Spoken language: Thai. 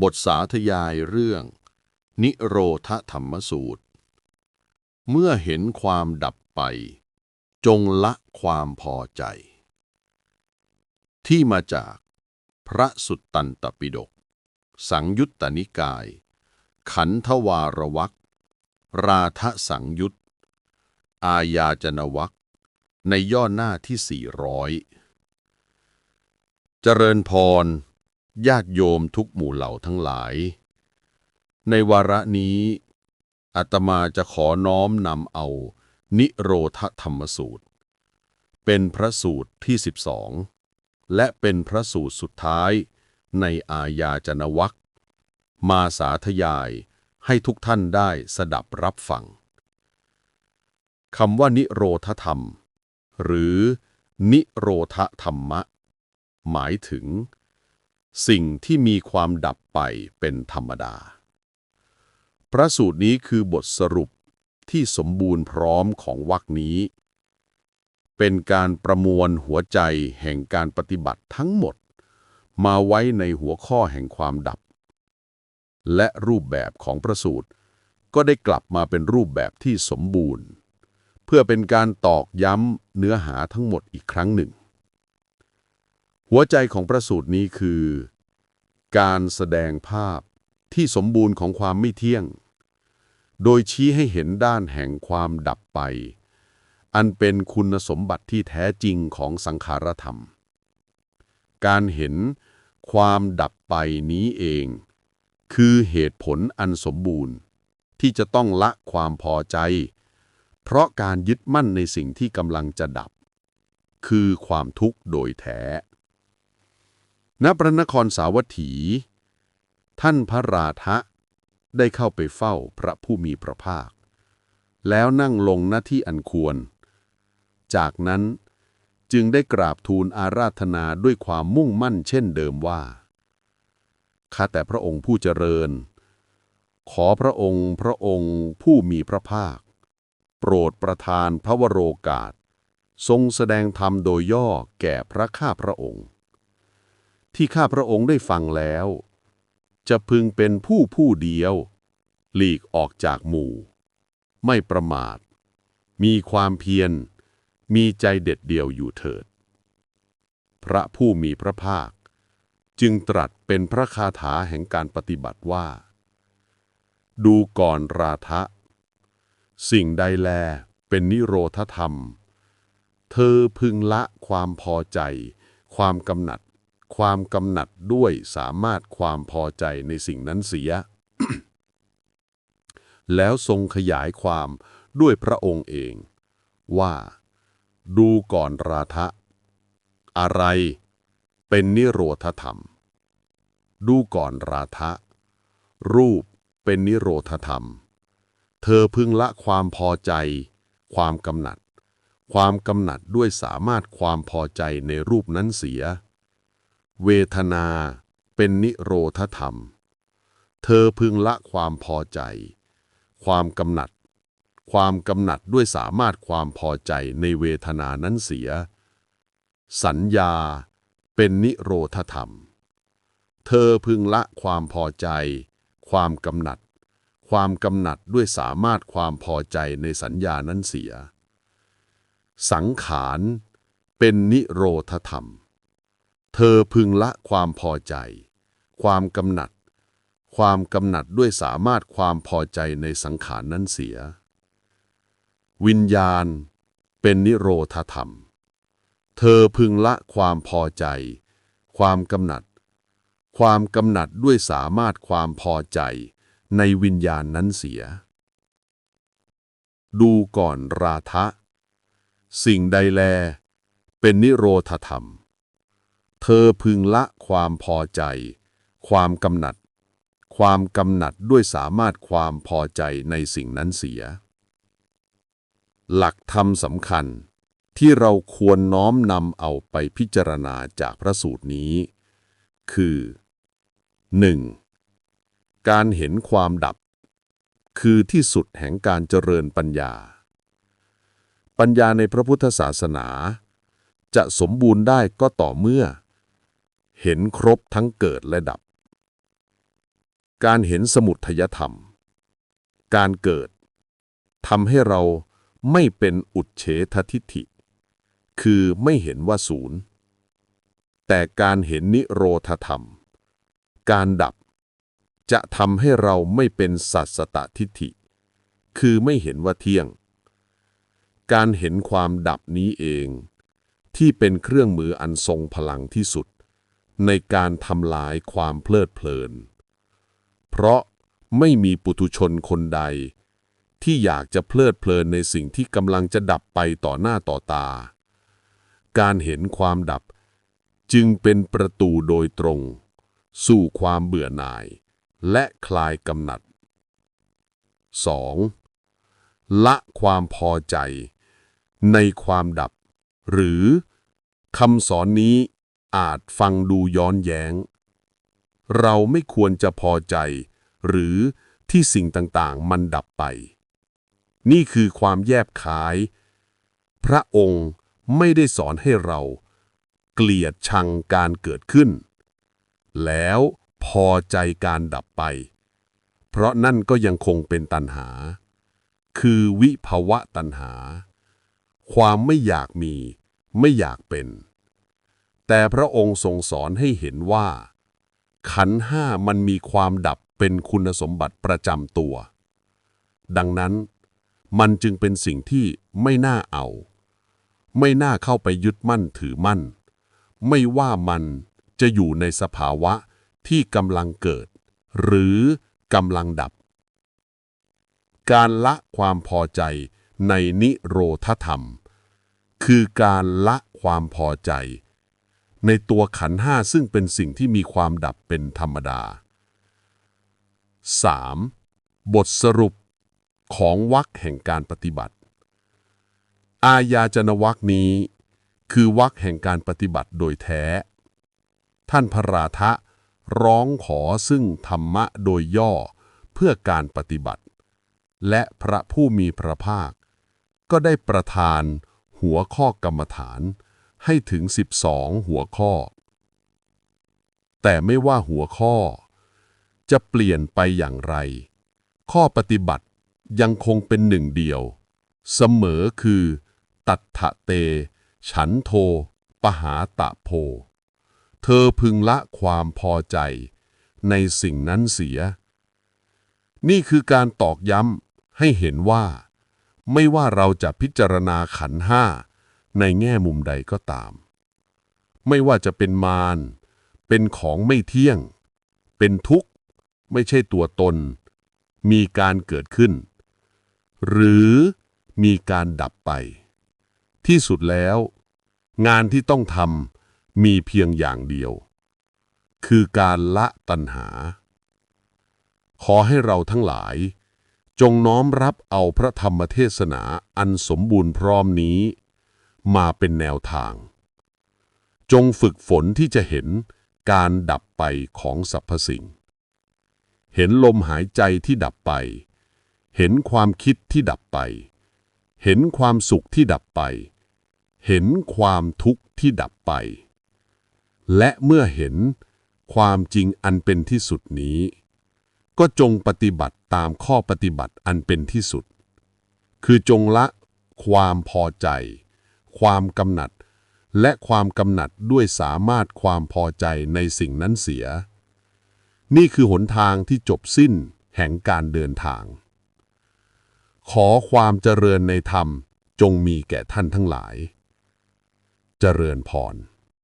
บทสาธยายเรื่อง นิโรธธรรมสูตร เมื่อเห็นความดับไป จงละความพอใจ ที่มาจากพระสุตตันตปิฎกสังยุตตนิกาย ขันธวารวักราทสังยุตอาญาจนวักในย่อหน้าที่ 400 เจริญพร ญาติโยมทุกหมู่เหล่าทั้งหลาย ในวาระนี้อาตมาจะขอน้อมนำเอา นิโรธธรรมสูตร เป็นพระสูตรที่ 12 และเป็นพระสูตรสุดท้ายในอาญาจนวักมาสาธยายให้ทุกท่านได้สดับรับฟังคำว่านิโรธธรรม หรือ นิโรธธรรมะ หมายถึง สิ่งที่มีความดับไปเป็นธรรมดา พระสูตรนี้คือบทสรุปที่สมบูรณ์พร้อมของวรรคนี้ เป็นการประมวลหัวใจแห่งการปฏิบัติทั้งหมด มาไว้ในหัวข้อแห่งความดับ และรูปแบบของพระสูตร ก็ได้กลับมาเป็นรูปแบบที่สมบูรณ์ เพื่อเป็นการตอกย้ำเนื้อหาทั้งหมดอีกครั้งหนึ่ง หัวใจของพระสูตรนี้คือ การแสดงภาพที่สมบูรณ์ของความไม่เที่ยง โดยชี้ให้เห็นด้านแห่งความดับไป อันเป็นคุณสมบัติที่แท้จริงของสังขารธรรม การเห็นความดับไปนี้เอง คือเหตุผลอันสมบูรณ์ ที่จะต้องละความพอใจ เพราะการยึดมั่นในสิ่งที่กำลังจะดับ คือความทุกข์โดยแท้ ณพระนครสาวัตถี ท่านพระราธะได้เข้าไปเฝ้าพระผู้มีพระภาค แล้วนั่งลงหน้าที่อันควร จากนั้นจึงได้กราบทูลอาราธนาด้วยความมุ่งมั่นเช่นเดิมว่า ข้าแต่พระองค์ผู้เจริญ ขอพระองค์พระองค์ผู้มีพระภาค โปรดประทานพระวโรกาส ทรงแสดงธรรมโดยย่อแก่พระข้าพระองค์ ที่ข้าพระองค์ได้ฟังแล้ว จะพึงเป็นผู้ผู้เดียว หลีกออกจากหมู่ ไม่ประมาท มีความเพียร มีใจเด็ดเดียวอยู่เถิด พระผู้มีพระภาค จึงตรัสเป็นพระคาถาแห่งการปฏิบัติว่า ดูก่อนราทะ สิ่งใดแลเป็นนิโรธธรรม เธอพึงละความพอใจ ความกำหนัด ความกำหนัดด้วยสามารถความพอใจในสิ่งนั้นเสีย แล้วทรงขยายความด้วยพระองค์เอง ว่า ดูก่อนราทะ อะไรเป็นนิโรธธรรม ดูก่อนราทะ รูปเป็นนิโรธธรรม เธอพึงละความพอใจ ความกำหนัด ความกำหนัดด้วยสามารถความพอใจในรูปนั้นเสีย เวทนาเป็นนิโรธธรรม เธอพึงละความพอใจ ความกำหนัด ความกำหนัดด้วยสามารถความพอใจในเวทนานั้นเสีย สัญญาเป็นนิโรธธรรม เธอพึงละความพอใจ ความกำหนัด ความกำหนัดด้วยสามารถความพอใจในสัญญานั้นเสีย สังขารเป็นนิโรธธรรม เธอพึงละความพอใจ ความกำหนัด ความกำหนัดด้วยสามารถความพอใจในสังขารนั้นเสีย วิญญาณเป็นนิโรธธรรม เธอพึงละความพอใจ ความกำหนัด ความกำหนัดด้วยสามารถความพอใจในวิญญาณนั้นเสีย ดูก่อนราทะ สิ่งใดแล เป็นนิโรธธรรม เธอพึงละความพอใจ ความกำหนัด ความกำหนัดด้วยสามารถความพอใจในสิ่งนั้นเสีย หลักธรรมสำคัญที่เราควรน้อมนำเอาไปพิจารณาจากพระสูตรนี้ คือ 1. การเห็นความดับ คือที่สุดแห่งการเจริญปัญญา ปัญญาในพระพุทธศาสนา จะสมบูรณ์ได้ก็ต่อเมื่อ เห็นครบทั้งเกิดและดับ การเห็นสมุทัยธรรม การเกิดทำให้เราไม่เป็นอุดเฉททิฏฐิ คือไม่เห็นว่าศูนย์ แต่การเห็นนิโรธธรรม การดับจะทำให้เราไม่เป็นสัสสตทิฏฐิ คือไม่เห็นว่าเที่ยง การเห็นความดับนี้เอง ที่เป็นเครื่องมืออันทรงพลังที่สุด ในการทำลายความเพลิดเพลิน เพราะไม่มีปุถุชนคนใด ที่อยากจะเพลิดเพลินในสิ่งที่กำลังจะดับไปต่อหน้าต่อตา การเห็นความดับจึงเป็นประตูโดยตรง สู่ความเบื่อหน่าย และคลายกำหนัด 2. ละความพอใจ ในความดับ หรือคำสอนนี้ อาจฟังดูย้อนแย้ง เราไม่ควรจะพอใจ หรือที่สิ่งต่างๆ มันดับไป นี่คือความแยบคาย พระองค์ไม่ได้สอนให้เรา เกลียดชังการเกิดขึ้น แล้วพอใจการดับไป เพราะนั่นก็ยังคงเป็นตัณหา คือวิภวะตัณหา ความไม่อยากมี ไม่อยากเป็น แต่พระองค์ทรงสอนให้เห็นว่า ขันห้ามันมีความดับเป็นคุณสมบัติประจำตัว ดังนั้นมันจึงเป็นสิ่งที่ไม่น่าเอา ไม่น่าเข้าไปยึดมั่นถือมั่น ไม่ว่ามันจะอยู่ในสภาวะที่กำลังเกิด หรือกำลังดับ การละความพอใจในนิโรธธรรม คือการละความพอใจ ในตัวขันห้าซึ่งเป็นสิ่งที่มีความดับเป็นธรรมดา 3. บทสรุปของวรรคแห่งการปฏิบัติ อาญาจนวรรคนี้ คือวรรคแห่งการปฏิบัติโดยแท้ ท่านพระราทะร้องขอซึ่งธรรมะโดยย่อเพื่อการปฏิบัติ และพระผู้มีพระภาค ก็ได้ประทานหัวข้อกรรมฐาน ให้ถึง 12 หัวข้อ แต่ไม่ว่าหัวข้อ จะเปลี่ยนไปอย่างไร ข้อปฏิบัติยังคงเป็นหนึ่งเดียว เสมอคือ ตัทะเต ฉันโท ปหาตะโพ เธอพึงละความพอใจ ในสิ่งนั้นเสีย นี่คือการตอกย้ำให้เห็นว่า ไม่ว่าเราจะพิจารณาขันห้า ในแง่มุมใดก็ตาม ไม่ว่าจะเป็นมาร เป็นของไม่เที่ยง เป็นทุกข์ ไม่ใช่ตัวตน มีการเกิดขึ้น หรือมีการดับไป ที่สุดแล้ว งานที่ต้องทำมีเพียงอย่างเดียว คือการละตัณหา ขอให้เราทั้งหลายจงน้อมรับเอาพระธรรมเทศนาอันสมบูรณ์พร้อมนี้ มาเป็นแนวทาง จงฝึกฝนที่จะเห็นการดับไปของสรรพสิ่ง เห็นลมหายใจที่ดับไป เห็นความคิดที่ดับไป เห็นความสุขที่ดับไป เห็นความทุกข์ที่ดับไป และเมื่อเห็นความจริงอันเป็นที่สุดนี้ ก็จงปฏิบัติตามข้อปฏิบัติอันเป็นที่สุด คือจงละความพอใจ ความกำหนัด และความกำหนัดด้วยสามารถความพอใจในสิ่งนั้นเสีย นี่คือหนทางที่จบสิ้นแห่งการเดินทาง ขอความเจริญในธรรมจงมีแก่ท่านทั้งหลาย เจริญพร